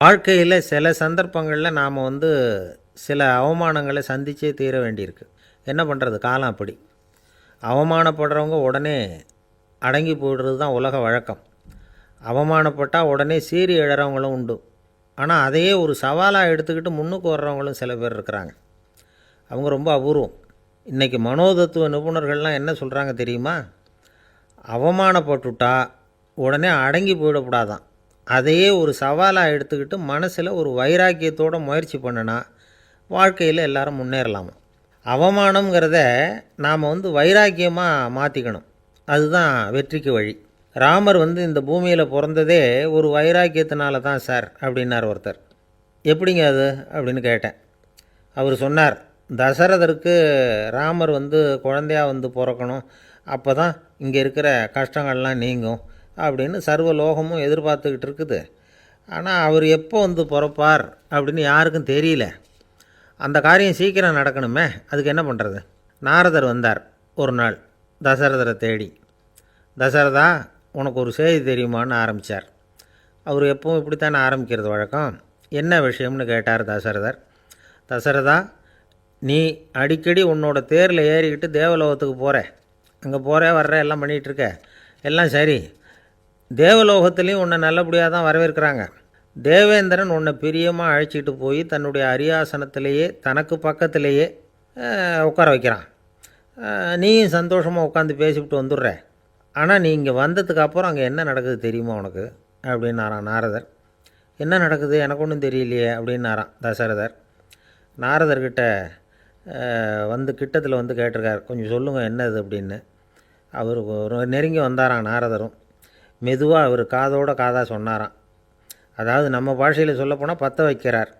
வாழ்க்கையில் சில சந்தர்ப்பங்களில் நாம் வந்து சில அவமானங்களை சந்தித்தே தீர வேண்டியிருக்கு. என்ன பண்ணுறது காலம் அப்படி. அவமானப்படுறவங்க உடனே அடங்கி போடுறது தான் உலக வழக்கம். அவமானப்பட்டால் உடனே சீறி எழுறவங்களும் உண்டு. ஆனால் அதையே ஒரு சவாலாக எடுத்துக்கிட்டு முன்னுக்கு வர்றவங்களும் சில பேர் இருக்கிறாங்க. அவங்க ரொம்ப அபூர்வம். இன்றைக்கி மனோதத்துவ நிபுணர்கள்லாம் என்ன சொல்கிறாங்க தெரியுமா? அவமானப்பட்டுட்டா உடனே அடங்கி போயிடக்கூடாதான். அதையே ஒரு சவாலாக எடுத்துக்கிட்டு மனசில் ஒரு வைராக்கியத்தோட முயற்சி பண்ணுனா வாழ்க்கையில் எல்லாரும் முன்னேறலாமா. அவமானங்கிறத நாம் வந்து வைராக்கியமாக மாற்றிக்கணும் அதுதான் வெற்றிக்கு வழி. ராமர் வந்து இந்த பூமியில் பிறந்ததே ஒரு வைராக்கியத்தினால தான் சார் அப்படின்னார் ஒருத்தர். எப்படிங்க அது அப்படின்னு கேட்டேன். அவர் சொன்னார் தசரதருக்கு ராமர் வந்து குழந்தையாக வந்து பிறக்கணும். அப்போ தான் இங்கே இருக்கிற கஷ்டங்கள்லாம் நீங்கும். அப்படின்னு சர்வ லோகமும் எதிர்பார்த்துக்கிட்டு இருக்குது. ஆனால் அவர் எப்போ வந்து பிறப்பார் அப்படின்னு யாருக்கும் தெரியல. அந்த காரியம் சீக்கிரம் நடக்கணுமே அதுக்கு என்ன பண்ணுறது நாரதர் வந்தார் ஒரு நாள் தசரதரை தேடி. தசரதா உனக்கு ஒரு செய்தி தெரியுமான்னு ஆரம்பித்தார் அவர் எப்பவும் இப்படித்தானே ஆரம்பிக்கிறது வழக்கம்? என்ன விஷயம்னு கேட்டார் தசரதர். தசரதா நீ அடிக்கடி உன்னோட தேரில் ஏறிக்கிட்டு தேவலோகத்துக்கு போகிற அங்கே போகிற வர்ற எல்லாம் பண்ணிகிட்ருக்க எல்லாம் சரி. தேவலோகத்துலேயும் உன்னை நல்லபடியாக தான் வரவேற்கிறாங்க. தேவேந்திரன் உன்னை பிரியமாக அழைச்சிட்டு போய் தன்னுடைய அரியாசனத்திலேயே தனக்கு பக்கத்திலேயே உட்கார வைக்கிறான். நீயும் சந்தோஷமாக உட்காந்து பேசிவிட்டு வந்துடுற. ஆனால் நீ இங்கே வந்ததுக்கு அப்புறம் அங்கே என்ன நடக்குது தெரியுமா உனக்கு? அப்படின்னாரான் நாரதர். என்ன நடக்குது? எனக்கு ஒன்றும் தெரியலையே அப்படின்னாரான் தசரதர். நாரதர்கிட்ட வந்து கிட்டத்தில் வந்து கேட்டிருக்கார். கொஞ்சம் சொல்லுங்கள் என்னது அப்படின்னு. அவர் ஒரு நெருங்கி வந்தாரான் நாரதரும். மெதுவாக அவர் காதோட காதாக சொன்னாராம். அதாவது நம்ம பாஷையில் சொல்லப்போனால் பற்ற வைக்கிறார்.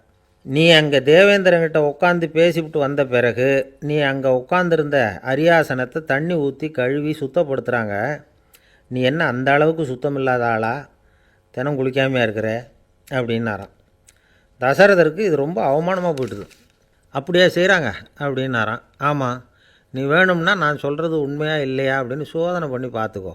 நீ அங்கே தேவேந்திரங்கிட்ட உட்காந்து பேசிவிட்டு வந்த பிறகு நீ அங்கே உட்காந்துருந்த அரியாசனத்தை தண்ணி ஊற்றி கழுவி சுத்தப்படுத்துகிறாங்க நீ என்ன அந்த அளவுக்கு சுத்தம் இல்லாத ஆளா? தினம் குளிக்காமையாக இருக்கிற? அப்படின்னாராம். தசரதருக்கு இது ரொம்ப அவமானமாக போயிட்டுது. அப்படியே செய்கிறாங்க அப்படின்னாராம். ஆமாம் நீ வேணும்னா நான் சொல்கிறது உண்மையாக இல்லையா அப்படின்னு சோதனை பண்ணி பார்த்துக்கோ.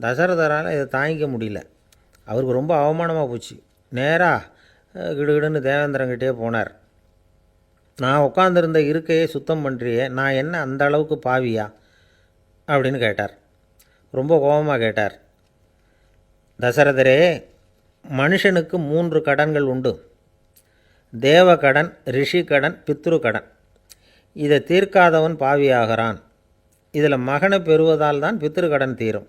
தசரதரால் இதை தாங்கிக்க முடியல. அவருக்கு ரொம்ப அவமானமாக போச்சு. நேராக கிடுகிடுன்னு தேவேந்திரங்கிட்டே போனார். நான் உட்காந்துருந்த இருக்கையை சுத்தம் பண்ணுறியே நான் என்ன அந்த அளவுக்கு பாவியா? அப்படின்னு கேட்டார். ரொம்ப கோபமாக கேட்டார். தசரதரே மனுஷனுக்கு மூன்று கடன்கள் உண்டு. தேவ கடன் ரிஷி கடன் பித்ரு கடன் இதை தீர்க்காதவன் பாவியாகிறான். இதில் மகனை பெறுவதால் தான் பித்ரு கடன் தீரும்.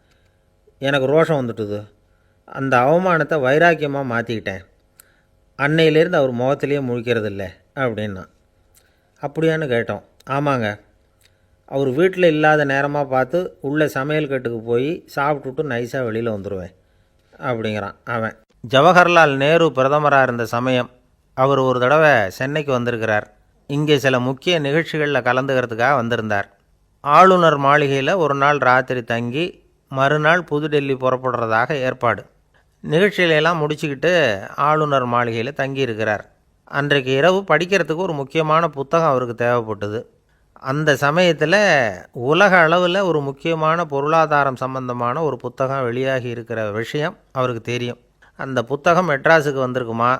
எனக்கு ரோஷம் வந்துட்டுது. அந்த அவமானத்தை வைராக்கியமாக மாற்றிக்கிட்டேன் அன்னையிலேருந்து அவர் முகத்திலேயே முழிக்கிறது இல்லை அப்படின்னா. அப்படியான்னு கேட்டோம். ஆமாங்க. அவர் வீட்டில் இல்லாத நேரமாக பார்த்து உள்ளே சமையல் கட்டுக்கு போய் சாப்பிட்டுட்டு நைஸாக வெளியில் வந்துடுவேன் அப்படிங்கிறான் அவன். ஜவஹர்லால் நேரு பிரதமராக இருந்த சமயம் அவர் ஒரு தடவை சென்னைக்கு வந்திருக்கிறார். இங்கே சில முக்கிய நிகழ்ச்சிகளில் கலந்துக்கிறதுக்காக வந்திருந்தார். ஆளுநர் மாளிகையில் ஒரு நாள் ராத்திரி தங்கி மறுநாள் புதுடெல்லி புறப்படுறதாக ஏற்பாடு. நிகழ்ச்சியிலெல்லாம் முடிச்சுக்கிட்டு ஆளுநர் மாளிகையில் தங்கியிருக்கிறார். அன்றைக்கு இரவு படிக்கிறதுக்கு ஒரு முக்கியமான புத்தகம் அவருக்கு தேவைப்பட்டது. அந்த சமயத்தில் உலக அளவில் ஒரு முக்கியமான பொருளாதாரம் சம்பந்தமான ஒரு புத்தகம் வெளியாகி இருக்கிற விஷயம் அவருக்கு தெரியும். அந்த புத்தகம் மெட்ராஸுக்கு வந்திருக்குமா?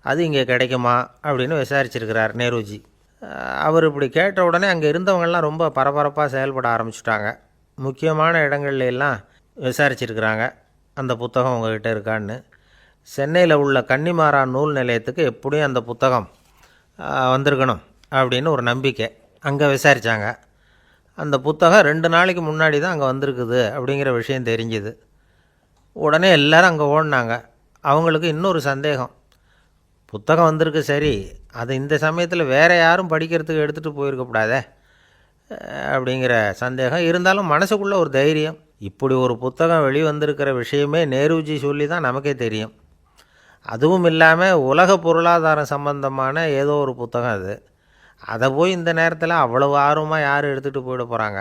அது இங்கே கிடைக்குமா? அப்படின்னு விசாரிச்சிருக்கிறார் நேருஜி. அவர் இப்படி கேட்ட உடனே அங்கே இருந்தவங்கள்லாம் ரொம்ப பரபரப்பாக செயல்பட ஆரம்பிச்சிட்டாங்க. முக்கியமான இடங்கள்ல எல்லாம் விசாரிச்சிருக்கிறாங்க. அந்த புத்தகம் உங்ககிட்ட இருக்கான்னு. சென்னையில் உள்ள கன்னிமாரா நூல் நிலையத்துக்கு எப்படியும் அந்த புத்தகம் வந்திருக்கணும் அப்படின்னு ஒரு நம்பிக்கை அங்கே விசாரித்தாங்க அந்த புத்தகம் ரெண்டு நாளைக்கு முன்னாடி தான் அங்கே வந்திருக்குது அப்படிங்கிற விஷயம் தெரிஞ்சுது. உடனே எல்லாரும் அங்கே ஓடினாங்க. அவங்களுக்கு இன்னொரு சந்தேகம். புத்தகம் வந்திருக்கு சரி அது இந்த சமயத்தில் வேறு யாரும் படிக்கிறதுக்கு எடுத்துகிட்டு போயிருக்கக்கூடாதே அப்படிங்கிற சந்தேகம். இருந்தாலும் மனசுக்குள்ளே ஒரு தைரியம். இப்படி ஒரு புத்தகம் வெளிவந்திருக்கிற விஷயமே நேருஜி சொல்லி தான் நமக்கே தெரியும். அதுவும் இல்லாமல் உலக பொருளாதாரம் சம்பந்தமான ஏதோ ஒரு புத்தகம் அது. அதை போய் இந்த நேரத்தில் அவ்வளவு ஆர்வமாக யார் எடுத்துகிட்டு போயிட போகிறாங்க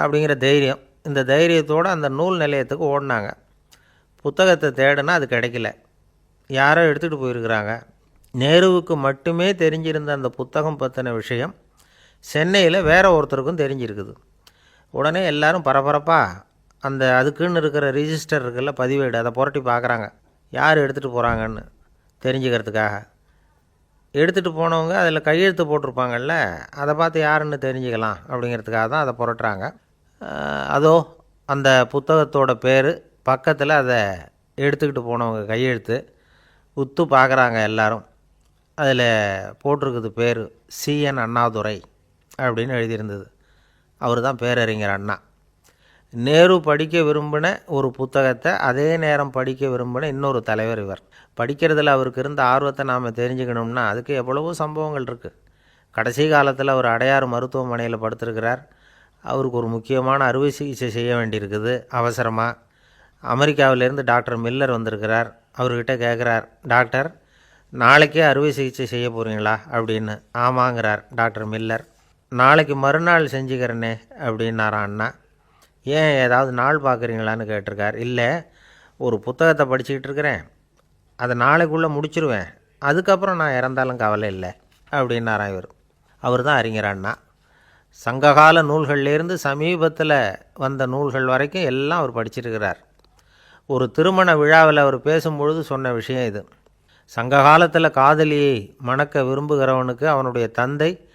அப்படிங்கிற தைரியம். இந்த தைரியத்தோடு அந்த நூல் நிலையத்துக்கு ஓடினாங்க. புத்தகத்தை தேடினா அது கிடைக்கல. யாரோ எடுத்துகிட்டு போயிருக்கிறாங்க. நேருவுக்கு மட்டுமே தெரிஞ்சிருந்த அந்த புத்தகம் பற்றின விஷயம் சென்னையில் வேற ஒருத்தருக்கும் தெரிஞ்சிருக்குது. உடனே எல்லாரும் பரபரப்பாக அந்த அதுக்குன்னு இருக்கிற ரிஜிஸ்டர் இருக்குல்ல பதிவேடு அதை புரட்டி பார்க்குறாங்க. யார் எடுத்துகிட்டு போகிறாங்கன்னு தெரிஞ்சுக்கிறதுக்காக. எடுத்துகிட்டு போனவங்க அதில் கையெழுத்து போட்டிருப்பாங்கல்ல அதை பார்த்து யாருன்னு தெரிஞ்சுக்கலாம் அப்படிங்கிறதுக்காக தான் அதை புரட்டுறாங்க. அதோ அந்த புத்தகத்தோட பேர் பக்கத்தில் அதை எடுத்துக்கிட்டு போனவங்க கையெழுத்து உத்து பார்க்குறாங்க எல்லாரும். அதில் போட்டிருக்குது பேர் சிஎன் அண்ணாதுரை. அப்படின்னு எழுதியிருந்தது. அவர் தான் பேரறிஞர் அண்ணா. நேரு படிக்க விரும்பின ஒரு புத்தகத்தை அதே நேரம் படிக்க விரும்பின இன்னொரு தலைவர் இவர். படிக்கிறதுல அவருக்கு இருந்த ஆர்வத்தை நாம் தெரிஞ்சுக்கணும்னா அதுக்கு எவ்வளவோ சம்பவங்கள் இருக்குது கடைசி காலத்தில் அவர் அடையாறு மருத்துவமனையில் படுத்திருக்கிறார். அவருக்கு ஒரு முக்கியமான அறுவை சிகிச்சை செய்ய வேண்டியிருக்குது. அவசரமாக அமெரிக்காவிலேருந்து டாக்டர் மில்லர் வந்திருக்கிறார். அவர்கிட்ட கேட்குறார் டாக்டர் நாளைக்கே அறுவை சிகிச்சை செய்ய போகிறீங்களா அப்படின்னு. ஆமாங்கிறார் டாக்டர் மில்லர். நாளைக்கு மறுநாள் செஞ்சுக்கிறேனே அப்படின்னாரா அண்ணா. ஏன் ஏதாவது நாள் பார்க்குறீங்களான்னு கேட்டிருக்கார். இல்லை ஒரு புத்தகத்தை படிச்சுக்கிட்டு இருக்கிறேன். அதை நாளைக்குள்ளே முடிச்சிருவேன். அதுக்கப்புறம் நான் இறந்தாலும் கவலை இல்லை அப்படின்னாராம் இவர். அவர் தான் அறிஞர் அண்ணா. சங்ககால நூல்கள்லேருந்து சமீபத்தில் வந்த நூல்கள் வரைக்கும் எல்லாம் அவர் படிச்சிருக்கிறார். ஒரு திருமண விழாவில் அவர் பேசும்பொழுது சொன்ன விஷயம் இது. சங்க காலத்தில் காதலியை மணக்க விரும்புகிறவனுக்கு அவனுடைய தந்தை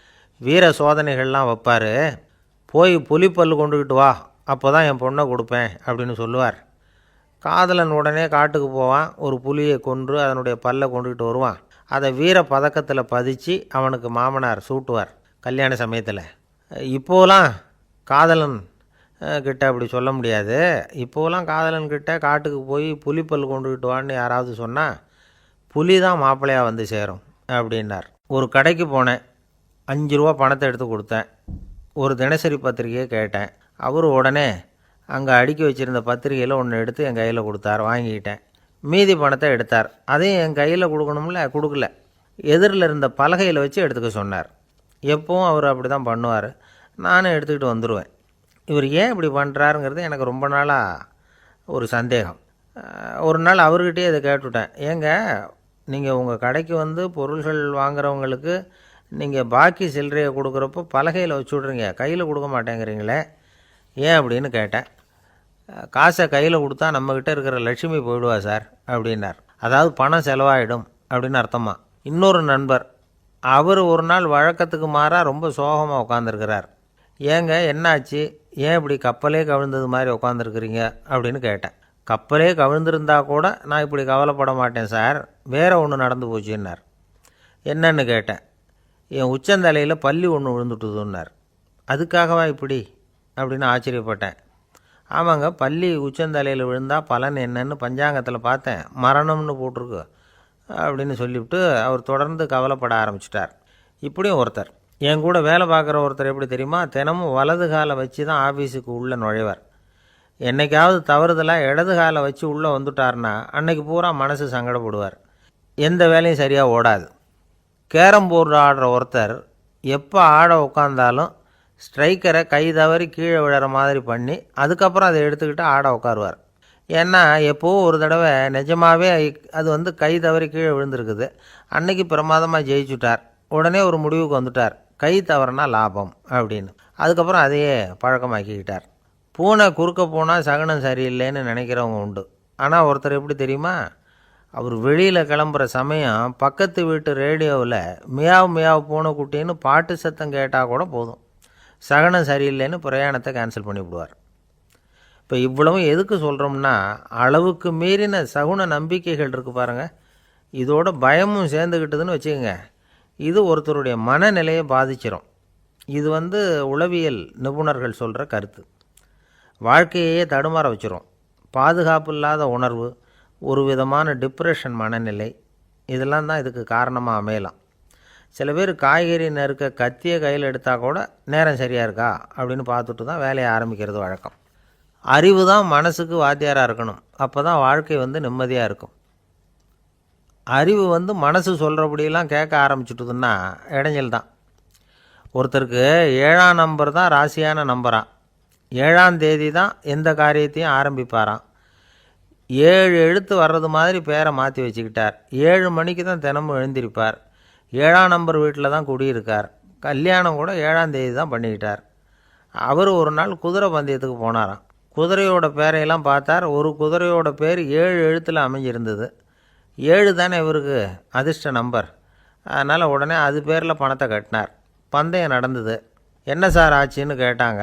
வீர சோதனைகள்லாம் வைப்பார். போய் புலிப்பல் கொண்டுக்கிட்டு வா அப்போ தான் என் பொண்ணை கொடுப்பேன் அப்படின்னு சொல்லுவார். காதலன் உடனே காட்டுக்கு போவான் ஒரு புலியை கொன்று அதனுடைய பல்லை கொண்டுக்கிட்டு வருவான். அதை வீர பதக்கத்தில் பதிச்சு அவனுக்கு மாமனார் சூட்டுவார் கல்யாண சமயத்தில். இப்போலாம் காதலன் கிட்ட அப்படி சொல்ல முடியாது. இப்போலாம் காதலன் கிட்ட காட்டுக்கு போய் புலிப்பல் கொண்டுக்கிட்டு வான்னு யாராவது சொன்னால் புலி தான் மாப்பிள்ளையாக வந்து சேரும் அப்படின்னார். ஒரு கடைக்கு போனேன். அஞ்சு ரூபா பணத்தை எடுத்து கொடுத்தேன். ஒரு தினசரி பத்திரிக்கையை கேட்டேன். அவர் உடனே அங்கே அடுக்கி வச்சுருந்த பத்திரிக்கையில் ஒன்று எடுத்து என் கையில் கொடுத்தார் வாங்கிக்கிட்டேன். மீதி பணத்தை எடுத்தார். அதையும் என் கையில் கொடுக்கணும்ல? கொடுக்கல. எதிரில் இருந்த பலகையில் வச்சு எடுத்துக்க சொன்னார். எப்பவும் அவர் அப்படி தான் பண்ணுவார். நானும் எடுத்துக்கிட்டு வந்துடுவேன் இவர் ஏன் இப்படி பண்ணுறாருங்கிறது எனக்கு ரொம்ப நாளாக ஒரு சந்தேகம். ஒரு நாள் அவர்கிட்டயே இதை கேட்டுவிட்டேன் ஏங்க நீங்கள் உங்கள் கடைக்கு வந்து பொருள்கள் வாங்குறவங்களுக்கு நீங்கள் பாக்கி சில்லறையை கொடுக்குறப்போ பலகையில் வச்சு விட்றீங்க. கையில் கொடுக்க மாட்டேங்கிறீங்களே? ஏன் அப்படின்னு கேட்டேன் காசை கையில் கொடுத்தா நம்மக்கிட்ட இருக்கிற லட்சுமி போயிடுவா சார் அப்படின்னார். அதாவது பணம் செலவாயிடும் அப்படின்னு அர்த்தமா? இன்னொரு நண்பர் அவர் ஒரு நாள் வழக்கத்துக்கு மாறாக ரொம்ப சோகமாக உட்காந்துருக்கிறார் ஏங்க என்னாச்சு? ஏன் இப்படி கப்பலே கவிழ்ந்தது மாதிரி உட்காந்துருக்குறீங்க அப்படின்னு கேட்டேன் கப்பலே கவிழ்ந்திருந்தா கூட நான் இப்படி கவலைப்பட மாட்டேன் சார். வேறு ஒன்று நடந்து போச்சுன்னார். என்னன்னு கேட்டேன் என் உச்சந்தலையில் பள்ளி ஒன்று விழுந்துட்டுதுன்னார். அதுக்காகவா இப்படி? அப்படின்னு ஆச்சரியப்பட்டேன். ஆமாங்க பள்ளி உச்சந்தலையில் விழுந்தால் பலன் என்னன்னு பஞ்சாங்கத்தில் பார்த்தேன். மரணம்னு போட்டிருக்கு அப்படின்னு சொல்லிவிட்டு அவர் தொடர்ந்து கவலைப்பட ஆரம்பிச்சிட்டார். இப்படியும் ஒருத்தர். என் கூட வேலை பார்க்குற ஒருத்தர் எப்படி தெரியுமா? தினமும் வலது காலை வச்சு தான் ஆஃபீஸுக்கு உள்ளே நுழைவார். என்னைக்காவது தவறுதலாக இடது காலை வச்சு உள்ளே வந்துட்டார்னா அன்னைக்கு பூரா மனசு சங்கடப்படுவார். எந்த வேலையும் சரியாக ஓடாது. கேரம் போர்டு ஆடுற ஒருத்தர் எப்போ ஆட உட்காந்தாலும் ஸ்ட்ரைக்கரை கை தவறி கீழே விழுற மாதிரி பண்ணி அதுக்கப்புறம் அதை எடுத்துக்கிட்டு ஆட உட்காருவார் ஏன்னா எப்போவும் ஒரு தடவை நிஜமாகவே அது வந்து கை தவறி கீழே விழுந்திருக்குது. அன்னைக்கு பிரமாதமாக ஜெயிச்சுட்டார். உடனே ஒரு முடிவுக்கு வந்துட்டார். கை தவறுனா லாபம் அப்படின்னு. அதுக்கப்புறம் அதையே பழக்கமாக்கிக்கிட்டார். பூனை குறுக்க போனால் சகனம் சரியில்லைன்னு நினைக்கிறவங்க உண்டு. ஆனால் ஒருத்தர் எப்படி தெரியுமா? அவர் வெளியில் கிளம்புற சமயம் பக்கத்து வீட்டு ரேடியோவில் மியாவ் மியாவ் பூனை குட்டின்னு பாட்டு சத்தம் கேட்டால் கூட போதும். சகனம் சரியில்லைன்னு பிரயாணத்தை கேன்சல் பண்ணிவிடுவார் இப்போ இவ்வளவும் எதுக்கு சொல்கிறோம்னா அளவுக்கு மீறின சகுன நம்பிக்கைகள் இருக்குது பாருங்கள் இதோட பயமும் சேர்ந்துக்கிட்டதுன்னு வச்சுக்கோங்க. இது ஒருத்தருடைய மனநிலையை பாதிச்சிடும் இது வந்து உளவியல் நிபுணர்கள் சொல்கிற கருத்து. வாழ்க்கையே தடுமாற வச்சிரும். பாதுகாப்பு இல்லாத உணர்வு ஒரு விதமான டிப்ரெஷன் மனநிலை. இதெல்லாம் தான் இதுக்கு காரணமாக அமையலாம். சில பேர் காய்கறி நறுக்க கத்தியை கையில் எடுத்தால் கூட நேரம் சரியாக இருக்கா? அப்படின்னு பார்த்துட்டு தான் வேலையை ஆரம்பிக்கிறது வழக்கம். அறிவு தான் மனசுக்கு வாத்தியாராக இருக்கணும். அப்போ தான் வாழ்க்கை வந்து நிம்மதியாக இருக்கும். அறிவு வந்து மனசு சொல்கிறபடியெல்லாம் கேட்க ஆரம்பிச்சுட்டுதுன்னா இடைஞ்சல் தான். ஒருத்தருக்கு ஏழாம் நம்பர் தான் ராசியான நம்பரான் ஏழாம் தேதி தான் எந்த காரியத்தையும் ஆரம்பிப்பாராம். ஏழு எழுத்து வர்றது மாதிரி பேரை மாற்றி வச்சுக்கிட்டார். ஏழு மணிக்கு தான் தினமும் எழுந்திருப்பார். ஏழாம் நம்பர் வீட்டில் தான் குடியிருக்கார். கல்யாணம் கூட ஏழாம் தேதி தான் பண்ணிக்கிட்டார். அவர் ஒரு நாள் குதிரை பந்தயத்துக்கு போனாராம். குதிரையோட பேரையெல்லாம் பார்த்தார். ஒரு குதிரையோட பேர் ஏழு எழுத்தில் அமைஞ்சிருந்தது. ஏழு தானே இவருக்கு அதிர்ஷ்ட நம்பர். அதனால் உடனே அது பேரில் பணத்தை கட்டினார். பந்தயம் நடந்தது. என்ன சார் ஆச்சுன்னு கேட்டாங்க.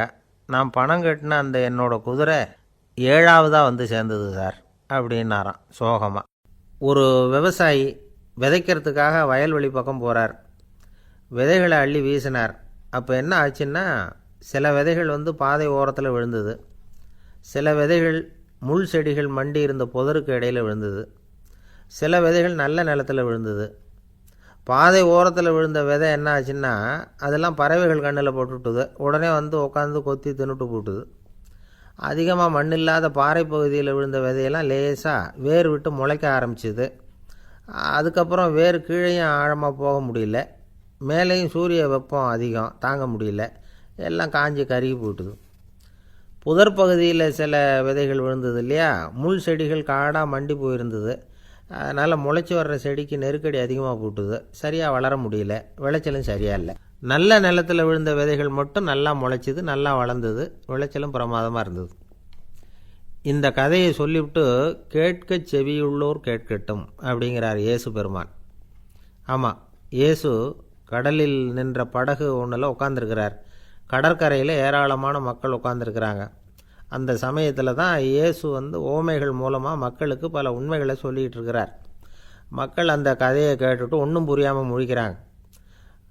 நான் பணம் கட்டின அந்த என்னோடய குதிரை ஏழாவதாக வந்து சேர்ந்தது சார். அப்படின்னாராம் சோகமாக ஒரு விவசாயி விதைக்கிறதுக்காக வயல்வெளி பக்கம் போகிறார் விதைகளை அள்ளி வீசினார். அப்போ என்ன ஆச்சுன்னா சில விதைகள் வந்து பாதை ஓரத்தில் விழுந்தது. சில விதைகள் முள் செடிகள் மண்டி இருந்த புதருக்கு இடையில் விழுந்தது. சில விதைகள் நல்ல நிலத்தில் விழுந்தது. பாதை ஓரத்தில் விழுந்த விதை என்ன ஆச்சுன்னா அதெல்லாம் பறவைகள் கண்ணில் போட்டுவிட்டுது. உடனே வந்து உட்காந்து கொத்தி தின்னுட்டு போட்டுது. அதிகமாக மண் இல்லாத பாறை பகுதியில் விழுந்த விதையெல்லாம் லேசாக வேர் விட்டு முளைக்க ஆரம்பிச்சிது. அதுக்கப்புறம் வேர் கீழேயும் ஆழமாக போக முடியல. மேலேயும் சூரிய வெப்பம் அதிகம் தாங்க முடியல. எல்லாம் காஞ்சி கருகி போட்டுது புதர் பகுதியில் சில விதைகள் விழுந்தது இல்லையா? முள் செடிகள் காடாக மண்டி போயிருந்தது. அதனால் முளைச்சி வர்ற செடிக்கு நெருக்கடி அதிகமாக போட்டுது. சரியாக வளர முடியல. விளைச்சலும் சரியாக இல்லை. நல்ல நிலத்தில் விழுந்த விதைகள் மட்டும் நல்லா முளைச்சிது நல்லா வளர்ந்தது விளைச்சலும் பிரமாதமாக இருந்தது. இந்த கதையை சொல்லிவிட்டு கேட்க செவியுள்ளோர் கேட்கட்டும் அப்படிங்கிறார் இயேசு பெருமான். ஆமாம் இயேசு கடலில் நின்ற படகு ஒன்றில் உட்காந்துருக்கிறார் கடற்கரையில் ஏராளமான மக்கள் உட்காந்துருக்கிறாங்க அந்த சமயத்தில் தான் இயேசு வந்து ஓமைகள் மூலமாக மக்களுக்கு பல உண்மைகளை சொல்லிகிட்டு இருக்கிறார். மக்கள் அந்த கதையை கேட்டுட்டு ஒன்றும் புரியாமல் முழிக்கிறாங்க.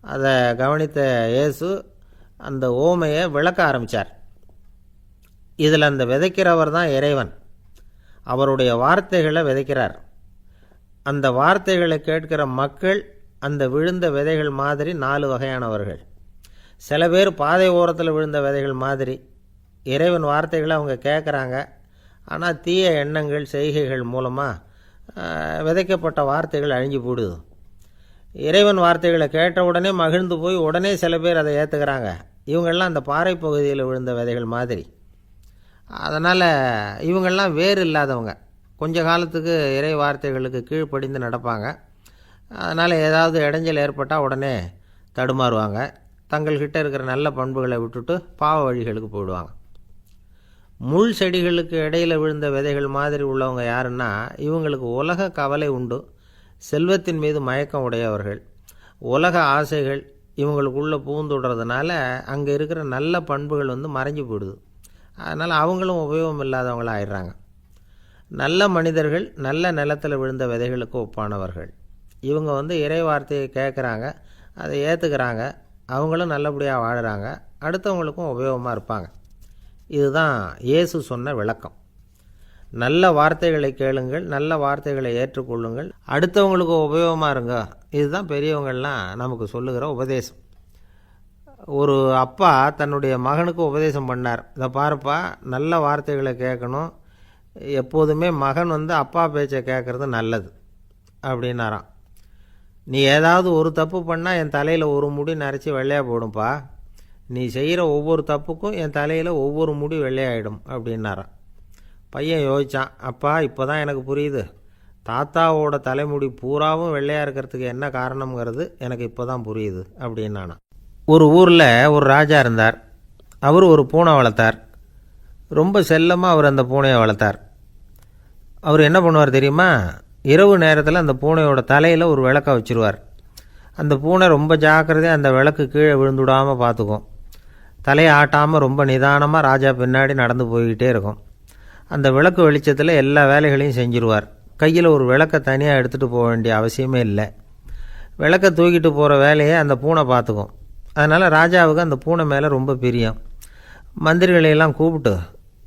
அதை கவனித்த இயேசு அந்த ஓமையை விளக்க ஆரம்பித்தார் இதில் அந்த விதைக்கிறவர் தான் இறைவன். அவருடைய வார்த்தைகளை விதைக்கிறார். அந்த வார்த்தைகளை கேட்கிற மக்கள் அந்த விழுந்த விதைகள் மாதிரி நாலு வகையானவர்கள். சில பேர் பாதை ஓரத்தில் விழுந்த விதைகள் மாதிரி. இறைவன் வார்த்தைகளை அவங்க கேட்குறாங்க. ஆனால் தீய எண்ணங்கள் செய்கைகள் மூலமாக விதைக்கப்பட்ட வார்த்தைகள் அழிஞ்சு போடுது. இறைவன் வார்த்தைகளை கேட்ட உடனே மகிழ்ந்து போய் உடனே சில பேர் அதை ஏற்றுக்கிறாங்க இவங்கெல்லாம் அந்த பாறை பகுதியில் விழுந்த விதைகள் மாதிரி. அதனால் இவங்கள்லாம் வேறு இல்லாதவங்க. கொஞ்ச காலத்துக்கு இறை வார்த்தைகளுக்கு கீழ்ப்படிந்து நடப்பாங்க. அதனால் ஏதாவது இடைஞ்சல் ஏற்பட்டால் உடனே தடுமாறுவாங்க. தங்கள்கிட்ட இருக்கிற நல்ல பண்புகளை விட்டுட்டு பாவ வழிகளுக்கு போயிடுவாங்க. முள் செடிகளுக்கு இடையில் விழுந்த விதைகள் மாதிரி உள்ளவங்க யாருன்னா இவங்களுக்கு உலக கவலை உண்டு. செல்வத்தின் மீது மயக்கம் உடையவர்கள். உலக ஆசைகள் இவங்களுக்குள்ளே பூந்துடுறதுனால அங்கே இருக்கிற நல்ல பண்புகள் வந்து மறைஞ்சு போயிடுது. அதனால் அவங்களும் உபயோகம் இல்லாதவங்களாக ஆயிடுறாங்க. நல்ல மனிதர்கள் நல்ல நிலத்தில் விழுந்த விதைகளுக்கு ஒப்பானவர்கள். இவங்க வந்து இறை வார்த்தையை கேட்குறாங்க அதை ஏற்றுக்கிறாங்க அவங்களும் நல்லபடியாக வாழுறாங்க அடுத்தவங்களுக்கும் உபயோகமாக இருப்பாங்க. இதுதான் இயேசு சொன்ன விளக்கம். நல்ல வார்த்தைகளை கேளுங்கள் நல்ல வார்த்தைகளை ஏற்றுக்கொள்ளுங்கள். அடுத்தவங்களுக்கு உபயோகமாக இருங்க. இதுதான் பெரியவங்கள்லாம் நமக்கு சொல்லுகிற உபதேசம். ஒரு அப்பா தன்னுடைய மகனுக்கு உபதேசம் பண்ணார். இதை பாருப்பா நல்ல வார்த்தைகளை கேட்கணும். எப்போதுமே மகன் வந்து அப்பா பேச்சை கேட்குறது நல்லது அப்படின்னாராம். நீ ஏதாவது ஒரு தப்பு பண்ணால் என் தலையில் ஒரு முடி நரைச்சி வெள்ளையாக போடும்பா. நீ செய்கிற ஒவ்வொரு தப்புக்கும் என் தலையில் ஒவ்வொரு முடி வெள்ளையாயிடும் அப்படின்னாராம். பையன் யோசிச்சான் அப்பா இப்போ தான் எனக்கு புரியுது. தாத்தாவோட தலைமுடி பூராவும் வெள்ளையாக இருக்கிறதுக்கு என்ன காரணம்ங்கிறது எனக்கு இப்போ தான் புரியுது அப்படின்னானா. ஒரு ஊரில் ஒரு ராஜா இருந்தார். அவர் ஒரு பூனை வளர்த்தார். ரொம்ப செல்லமாக அவர் அந்த பூனையை வளர்த்தார். அவர் என்ன பண்ணுவார் தெரியுமா? இரவு நேரத்தில் அந்த பூனையோட தலையில் ஒரு விளக்கை வச்சுருவார். அந்த பூனை ரொம்ப ஜாக்கிரதையாக அந்த விளக்கு கீழே விழுந்துடாமல் பார்த்துக்கும் தலையை ஆட்டாமல் ரொம்ப நிதானமாக ராஜா பின்னாடி நடந்து போய்கிட்டே இருக்கும். அந்த விளக்கு வெளிச்சத்தில் எல்லா வேலைகளையும் செஞ்சுருவார். கையில் ஒரு விளக்கை தனியாக எடுத்துகிட்டு போக வேண்டிய அவசியமே இல்லை. விளக்கை தூக்கிட்டு போகிற வேலையை அந்த பூனை பார்த்துக்கும் அதனால் ராஜாவுக்கு அந்த பூனை மேலே ரொம்ப பிரியம். மந்திரிகளையெல்லாம் கூப்பிட்டு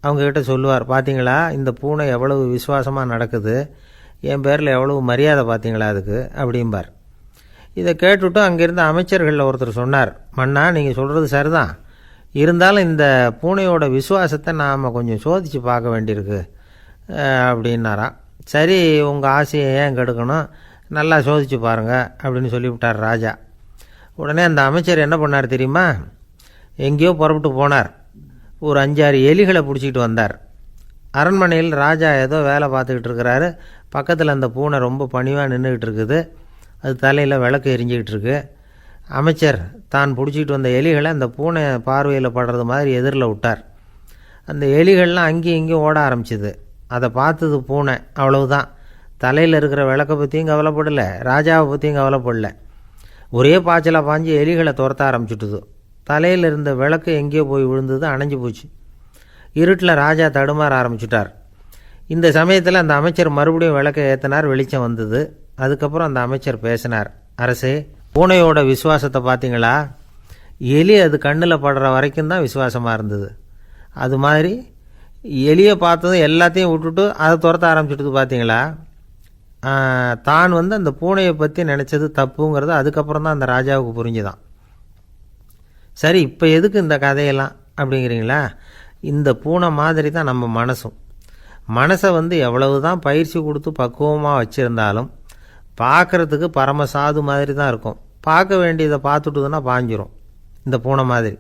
அவங்கக்கிட்ட சொல்லுவார் பார்த்தீங்களா இந்த பூனை எவ்வளவு விசுவாசமாக நடக்குது? என் பேரில் எவ்வளவு மரியாதை பார்த்தீங்களா அதுக்கு? அப்படிம்பார். இதை கேட்டுவிட்டு அங்கேருந்து அமைச்சர்களில் ஒருத்தர் சொன்னார் மன்னா நீங்கள் சொல்கிறது சரிதான். இருந்தாலும் இந்த பூனையோட விசுவாசத்தை நாம் கொஞ்சம் சோதித்து பார்க்க வேண்டியிருக்கு அப்படின்னாராம் சரி உங்கள் ஆசையை ஏன் கெடுக்கணும்? நல்லா சோதித்து பாருங்கள் அப்படின்னு சொல்லிவிட்டார் ராஜா. உடனே அந்த அமைச்சர் என்ன பண்ணார் தெரியுமா? எங்கேயோ புறப்பட்டு போனார். ஒரு அஞ்சாறு எலிகளை பிடிச்சிக்கிட்டு வந்தார். அரண்மனையில் ராஜா ஏதோ வேலை பார்த்துக்கிட்டு இருக்கிறாரு. பக்கத்தில் அந்த பூனை ரொம்ப பணிவாக நின்றுக்கிட்டு இருக்குது. அது தலையில் விளக்கு எரிஞ்சிக்கிட்டு இருக்குது அமைச்சர் தான் பிடிச்சிக்கிட்டு வந்த எலிகளை அந்த பூனை பார்வையில் படுறது மாதிரி எதிரில் விட்டார். அந்த எலிகள்லாம் அங்கேயும் இங்கேயும் ஓட ஆரம்பிச்சிது. அதை பார்த்தது பூனை. அவ்வளவுதான். தலையில் இருக்கிற விளக்கை பற்றியும் கவலைப்படலை. ராஜாவை பற்றியும் கவலைப்படல. ஒரே பாய்ச்சலாக பாஞ்சு எலிகளை துரத்த ஆரம்பிச்சுட்டுது. தலையில் இருந்த விளக்கு எங்கேயோ போய் விழுந்தது அணைஞ்சு போச்சு. இருட்டில் ராஜா தடுமாற ஆரம்பிச்சுட்டார். இந்த சமயத்தில் அந்த அமைச்சர் மறுபடியும் விளக்கை ஏற்றினார் வெளிச்சம் வந்தது. அதுக்கப்புறம் அந்த அமைச்சர் பேசினார். அரசே பூனையோட விசுவாசத்தை பார்த்தீங்களா? எலி அது கண்ணில் படுற வரைக்கும் தான் விசுவாசமாக இருந்தது. அது மாதிரி எலியை பார்த்ததும் எல்லாத்தையும் விட்டுட்டு அதை துரத்த ஆரம்பிச்சுட்டு பார்த்தீங்களா? தான் வந்து அந்த பூனையை பற்றி நினச்சது தப்புங்கிறது அதுக்கப்புறம் தான் அந்த ராஜாவுக்கு புரிஞ்சுதான். சரி இப்போ எதுக்கு இந்த கதையெல்லாம் அப்படிங்கிறீங்களா? இந்த பூனை மாதிரி தான் நம்ம மனசும். மனசை வந்து எவ்வளவு தான் பயிற்சி கொடுத்து பக்குவமாக வச்சுருந்தாலும் பார்க்குறதுக்கு பரமசாது மாதிரி தான் இருக்கும். பார்க்க வேண்டியதை பார்த்துட்டுதுன்னா பாஞ்சிரும். இந்த பூனை மாதிரி.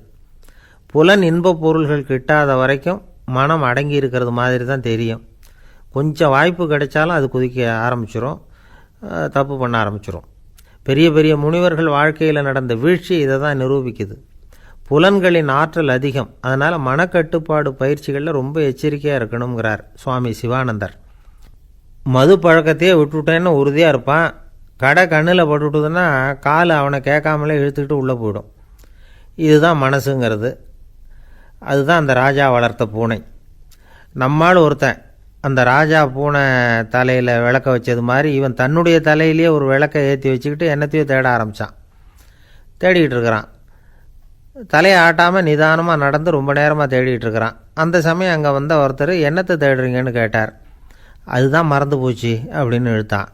புலன் இன்பப் பொருள்கள் கிட்டாத வரைக்கும் மனம் அடங்கி இருக்கிறது மாதிரி தான் தெரியும். கொஞ்சம் வாய்ப்பு கிடைச்சாலும் அது குதிக்க ஆரம்பிச்சிரும். தப்பு பண்ண ஆரம்பிச்சிரும். பெரிய பெரிய முனிவர்கள் வாழ்க்கையில் நடந்த வீழ்ச்சி இதை தான் நிரூபிக்குது. புலன்களின் ஆற்றல் அதிகம். அதனால் மனக்கட்டுப்பாடு பயிற்சிகளில் ரொம்ப எச்சரிக்கையாக இருக்கணுங்கிறார் சுவாமி சிவானந்தர். மது பழக்கத்தையே விட்டுவிட்டேன்னு உறுதியாக இருப்பான். கடை கண்ணில் பட்டுவிட்டதுன்னா கால் அவனை கேட்காமலே இழுத்துக்கிட்டு உள்ளே போயிடும். இதுதான் மனசுங்கிறது. அதுதான் அந்த ராஜா வளர்த்த பூனை. நம்மால் ஒருத்தன் அந்த ராஜா பூனை தலையில் விளக்க வச்சது மாதிரி இவன் தன்னுடைய தலையிலேயே ஒரு விளக்கை ஏற்றி வச்சுக்கிட்டு என்னத்தையோ தேட ஆரம்பித்தான் தேடிக்கிட்டு இருக்கிறான். தலையை ஆட்டாமல் நிதானமாக நடந்து ரொம்ப நேரமாக தேடிகிட்டு இருக்கிறான். அந்த சமயம் அங்கே வந்த ஒருத்தர் என்னத்தை தேடுறீங்கன்னு கேட்டார். அதுதான் மறந்து போச்சு அப்படின்னு இழுத்தான்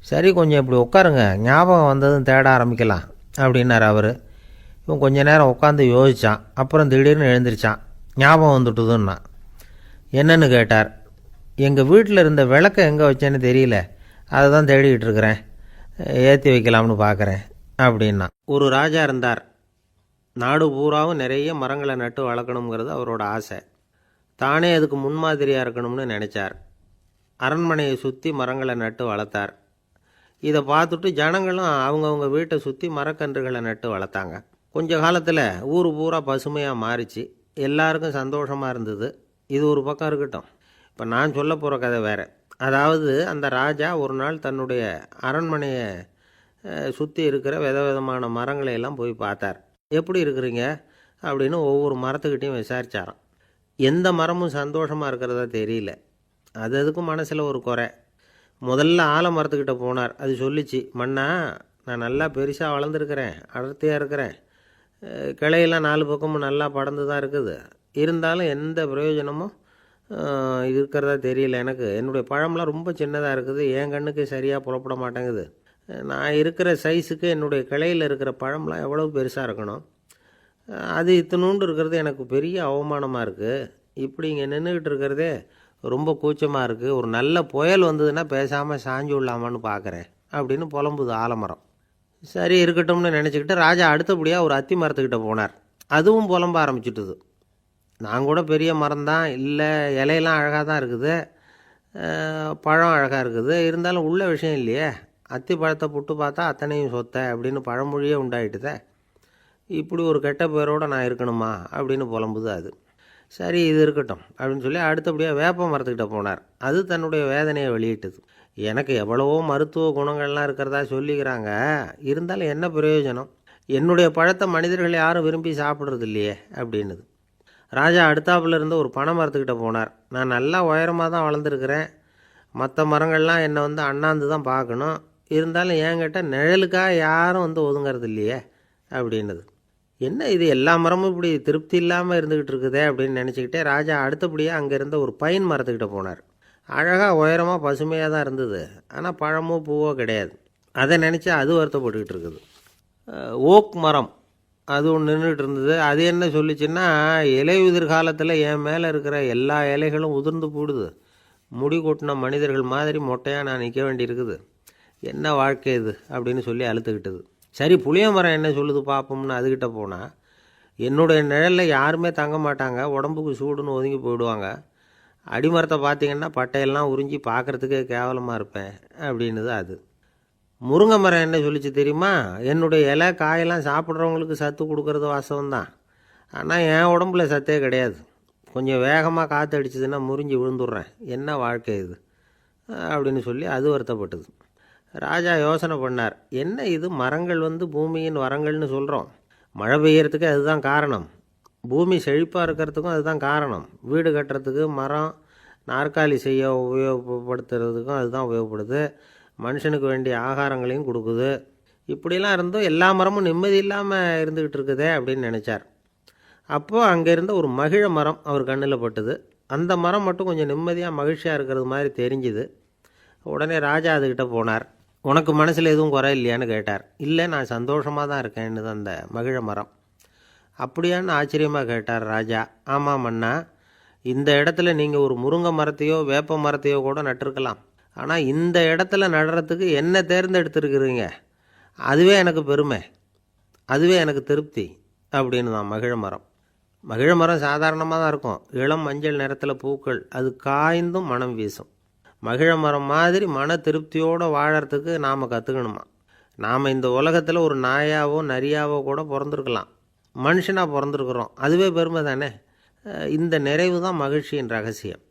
சரி கொஞ்சம் இப்படி உட்காருங்க. ஞாபகம் வந்ததும் தேட ஆரம்பிக்கலாம் அப்படின்னார் அவர். இவன் கொஞ்ச நேரம் உட்காந்து யோசித்தான் அப்புறம் திடீர்னு எழுந்திரிச்சான். ஞாபகம் வந்துட்டுதுன்னா. என்னன்னு கேட்டார். எங்கள் வீட்டில் இருந்த விளக்கை எங்கே வச்சேன்னு தெரியல. அதை தான் தேடிக்கிட்டு இருக்கிறேன். ஏற்றி வைக்கலாம்னு பார்க்குறேன் அப்படின்னா. ஒரு ராஜா இருந்தார். நாடு பூராவும் நிறைய மரங்களை நட்டு வளர்க்கணுங்கிறது அவரோட ஆசை. தானே அதுக்கு முன்மாதிரியாக இருக்கணும்னு நினச்சார். அரண்மனையை சுற்றி மரங்களை நட்டு வளர்த்தார். இதை பார்த்துட்டு ஜனங்களும் அவங்கவுங்க வீட்டை சுற்றி மரக்கன்றுகளை நட்டு வளர்த்தாங்க. கொஞ்ச காலத்தில் ஊர் பூரா பசுமையாக மாறிச்சு. எல்லாருக்கும் சந்தோஷமாக இருந்தது. இது ஒரு பக்கம் இருக்கட்டும். இப்போ நான் சொல்ல போகிற கதை வேறு. அதாவது அந்த ராஜா ஒரு நாள் தன்னுடைய அரண்மனையை சுற்றி இருக்கிற வித விதமான மரங்களை எல்லாம் போய் பார்த்தார். எப்படி இருக்கிறீங்க? அப்படின்னு ஒவ்வொரு மரத்துக்கிட்டையும் விசாரிச்சாராம். எந்த மரமும் சந்தோஷமாக இருக்கிறதா தெரியல. அது அதுக்கும் மனசில் ஒரு குறை. முதல்ல ஆலமரத்துக்கிட்ட போனார். அது சொல்லிச்சு மண்ணா நான் நல்லா பெருசாக வளர்ந்துருக்கிறேன் அடர்த்தியாக இருக்கிறேன். கிளையெல்லாம் நாலு பக்கமும் நல்லா படர்ந்து தான் இருக்குது. இருந்தாலும் எந்த பிரயோஜனமும் இருக்கிறதா தெரியல எனக்கு. என்னுடைய பழம்லாம் ரொம்ப சின்னதாக இருக்குது. என் கண்ணுக்கு சரியாக புறப்பட மாட்டேங்குது. நான் இருக்கிற சைஸுக்கு என்னுடைய கிளையில் இருக்கிற பழம்லாம் எவ்வளோ பெருசாக இருக்கணும்? அது இத்தினூண்டு இருக்கிறது எனக்கு பெரிய அவமானமாக இருக்குது இப்படி இங்கே நின்றுக்கிட்டு இருக்கிறதே ரொம்ப கூச்சமாக இருக்குது ஒரு நல்ல புயல் வந்ததுன்னா பேசாமல் சாஞ்சு விடலாமான்னு பார்க்குறேன் அப்படின்னு புலம்புது ஆலமரம். சரி இருக்கட்டும்னு நினச்சிக்கிட்டு ராஜா அடுத்தபடியாக ஒரு அத்தி மரத்துக்கிட்ட போனார். அதுவும் புலம்ப ஆரம்பிச்சிட்டுது. நான் கூட பெரிய மரம் தான். இல்லை இலையெல்லாம் அழகாக தான் இருக்குது. பழம் அழகாக இருக்குது. இருந்தாலும் உள்ள விஷயம் இல்லையே. அத்தி பழத்தை புட்டு பார்த்தா அத்தனையும் சொத்தை அப்படின்னு பழமொழியே உண்டாயிட்டுதே. இப்படி ஒரு கெட்ட பேரோடு நான் இருக்கணுமா அப்படின்னு புலம்புது அது. சரி இது இருக்கட்டும் அப்படின்னு சொல்லி அடுத்தபடியாக வேப்ப மரத்துக்கிட்ட போனார். அது தன்னுடைய வேதனையை வெளியிட்டது. எனக்கு எவ்வளவோ மருத்துவ குணங்கள்லாம் இருக்கிறதா சொல்லிக்கிறாங்க. இருந்தாலும் என்ன பிரயோஜனம்? என்னுடைய பழத்தை மனிதர்கள் யாரும் விரும்பி சாப்பிட்றது இல்லையே அப்படின்னுது. ராஜா அடுத்தாப்புல இருந்து ஒரு பனை மரத்துக்கிட்ட போனார். நான் நல்லா உயரமாக தான் வளர்ந்துருக்கிறேன். மற்ற மரங்கள்லாம் என்னை வந்து அண்ணாந்து தான் பார்க்கணும். இருந்தாலும் என்கிட்ட நிழலுக்காக யாரும் வந்து ஒதுங்கிறது இல்லையே அப்படின்னுது. என்ன இது எல்லா மரமும் இப்படி திருப்தி இல்லாமல் இருந்துக்கிட்டு இருக்குதே அப்படின்னு நினச்சிக்கிட்டே ராஜா அடுத்தபடியாக அங்கே இருந்த ஒரு பைன் மரத்துக்கிட்ட போனார். அழகாக உயரமாக பசுமையாக தான் இருந்தது. ஆனால் பழமோ பூவோ கிடையாது. அதை நினச்சா அது வருத்தப்பட்டுக்கிட்டு இருக்குது. ஓக் மரம். அது ஒன்று நின்றுட்டு இருந்தது. அது என்ன சொல்லிச்சுன்னா இலை உதிர் காலத்தில் என் மேலே இருக்கிற எல்லா இலைகளும் உதிர்ந்து போடுது. முடி கொட்டின மனிதர்கள் மாதிரி மொட்டையாக நான் நிற்க வேண்டியிருக்குது. என்ன வாழ்க்கை இது? அப்படின்னு சொல்லி அழுத்துக்கிட்டது. சரி புளிய மரம் என்ன சொல்லுது பார்ப்போம்னு அதுக்கிட்ட போனால் என்னுடைய நிழலில் யாருமே தங்க மாட்டாங்க உடம்புக்கு சூடுன்னு ஒதுங்கி போயிடுவாங்க. அடிமரத்தை பார்த்தீங்கன்னா பட்டையெல்லாம் உறிஞ்சி பார்க்குறதுக்கே கேவலமாக இருப்பேன் அப்படின்னுது அது. முருங்கை மரம் என்ன சொல்லிச்சு தெரியுமா? என்னுடைய இலை காயெல்லாம் சாப்பிட்றவங்களுக்கு சத்து கொடுக்கறது வாசவம் தான் ஆனால் என் உடம்புல சத்தே கிடையாது. கொஞ்சம் வேகமாக காற்று அடிச்சதுன்னா முறிஞ்சு விழுந்துடுறேன். என்ன வாழ்க்கை இது? அப்படின்னு சொல்லி அது வருத்தப்பட்டது. ராஜா யோசனை பண்ணார். என்ன இது மரங்கள் வந்து பூமியின் வரங்கள்னு சொல்கிறோம் மழை பெய்யறதுக்கு அதுதான் காரணம். பூமி செழிப்பாக இருக்கிறதுக்கும் அதுதான் காரணம். வீடு கட்டுறதுக்கு மரம் நாற்காலி செய்ய உபயோகப்படுத்துறதுக்கும் அதுதான் உபயோகப்படுது. மனுஷனுக்கு வேண்டிய ஆகாரங்களையும் கொடுக்குது. இப்படிலாம் இருந்தும் எல்லா மரமும் நிம்மதி இல்லாமல் இருந்துக்கிட்டு இருக்குதே அப்படின்னு நினச்சார். அப்போது அங்கே இருந்த ஒரு மகிழ மரம் அவர் கண்ணில் பட்டுது. அந்த மரம் மட்டும் கொஞ்சம் நிம்மதியாக மகிழ்ச்சியாக இருக்கிறது மாதிரி தெரிஞ்சுது. உடனே ராஜா அதுக்கிட்ட போனார். உனக்கு மனசில் எதுவும் குறை இல்லையான்னு கேட்டார். இல்லை நான் சந்தோஷமாக தான் இருக்கேன்னு அந்த மகிழ மரம். அப்படியான்னு ஆச்சரியமாக கேட்டார் ராஜா. ஆமாம் அண்ணா இந்த இடத்துல நீங்கள் ஒரு முருங்கை மரத்தையோ வேப்ப மரத்தையோ கூட நட்டிருக்கலாம். ஆனால் இந்த இடத்துல நடுறதுக்கு என்ன தேர்ந்தெடுத்துருக்குறீங்க? அதுவே எனக்கு பெருமை. அதுவே எனக்கு திருப்தி அப்படின்னு தான் மகிழ மரம். மகிழ மரம் சாதாரணமாக தான் இருக்கும். இளம் மஞ்சள் நிறத்தில் பூக்கள் அது காய்ந்தும் மனம் வீசும். மகிழ மரம் மாதிரி மன திருப்தியோடு வாழறதுக்கு நாம் கற்றுக்கணுமா நாம் இந்த உலகத்தில் ஒரு நாயாவோ நரியாவோ கூட பிறந்திருக்கலாம். மனுஷனாக பிறந்திருக்கிறோம். அதுவே பெருமை தானே? இந்த நிறைவு தான் மகிழ்ச்சியின் ரகசியம்.